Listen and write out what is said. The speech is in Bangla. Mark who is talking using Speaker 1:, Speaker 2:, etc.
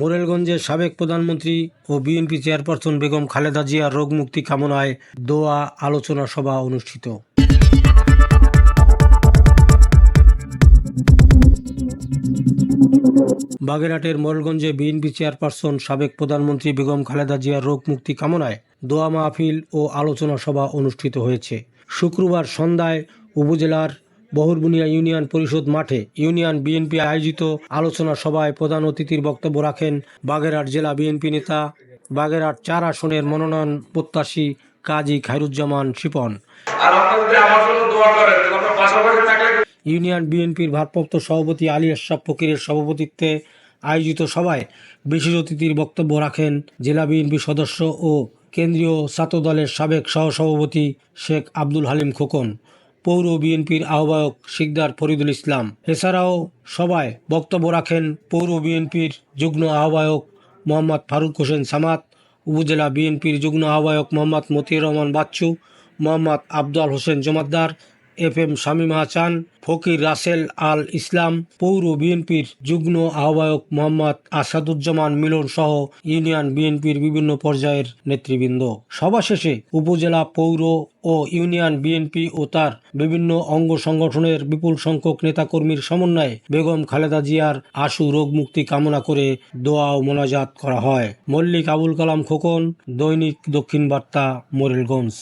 Speaker 1: মোরেলগঞ্জের সাবেক প্রধানমন্ত্রী ও বিএনপি চেয়ারপারসন বেগম খালেদা জিয়ার রোগ মুক্তি কামনায় দোয়া আলোচনা সভা অনুষ্ঠিত। বাগেরহাটের মোরেলগঞ্জে বিএনপি চেয়ারপারসন সাবেক প্রধানমন্ত্রী বেগম খালেদা জিয়ার রোগ মুক্তি কামনায় দোয়া মাহফিল ও আলোচনা সভা অনুষ্ঠিত হয়েছে। শুক্রবার সন্ধ্যায় উপজেলার বহুরবুনিয়া ইউনিয়ন পরিষদ মাঠে ইউনিয়ন বিএনপি আয়োজিত আলোচনা সভায় প্রধান অতিথির বক্তব্য রাখেন বাগেরহাট জেলা বিএনপি নেতা বাগেরহাট চার আসনের মনোনয়ন প্রত্যাশী কাজী খায়রুজ্জামান শিপন। ইউনিয়ন বিএনপির ভারপ্রাপ্ত সভাপতি আলী আশরাফ ফকিরের সভাপতিত্বে আয়োজিত সভায় বিশেষ অতিথির বক্তব্য রাখেন জেলা বিএনপি সদস্য ও কেন্দ্রীয় ছাত্রদলের সাবেক সহসভাপতি শেখ আব্দুল হালিম খোকন। পৌর বিএনপির আহ্বায়ক সিকদার ফরিদুল ইসলাম। এছাড়াও সভায় বক্তব্য রাখেন পৌর বিএনপির যুগ্ম আহ্বায়ক মোহাম্মদ ফারুক হোসেন সামাত, উপজেলা বিএনপির যুগ্ম আহ্বায়ক মোহাম্মদ মতিউর রহমান বাচ্চু, মোহাম্মদ আবদুল হোসেন জমাদ্দার এফ এম শামীম হাসান, ফকির রাসেল আল ইসলাম, পৌর বিএনপির যুগ্ম আহ্বায়ক মোহাম্মদ আসাদুজ্জামান মিলন সহ ইউনিয়ন বিএনপির বিভিন্ন পর্যায়ের নেতৃবৃন্দ। সভা শেষে উপজেলা পৌর ও ইউনিয়ন বিএনপি ও তার বিভিন্ন অঙ্গ সংগঠনের বিপুল সংখ্যক নেতাকর্মীর সমন্বয়ে বেগম খালেদা জিয়ার আশু রোগ মুক্তি কামনা করে দোয়া ও মোনাজাত করা হয়। মল্লিক আবুল কালাম খোকন, দৈনিক দক্ষিণ বার্তা, মোরেলগঞ্জ।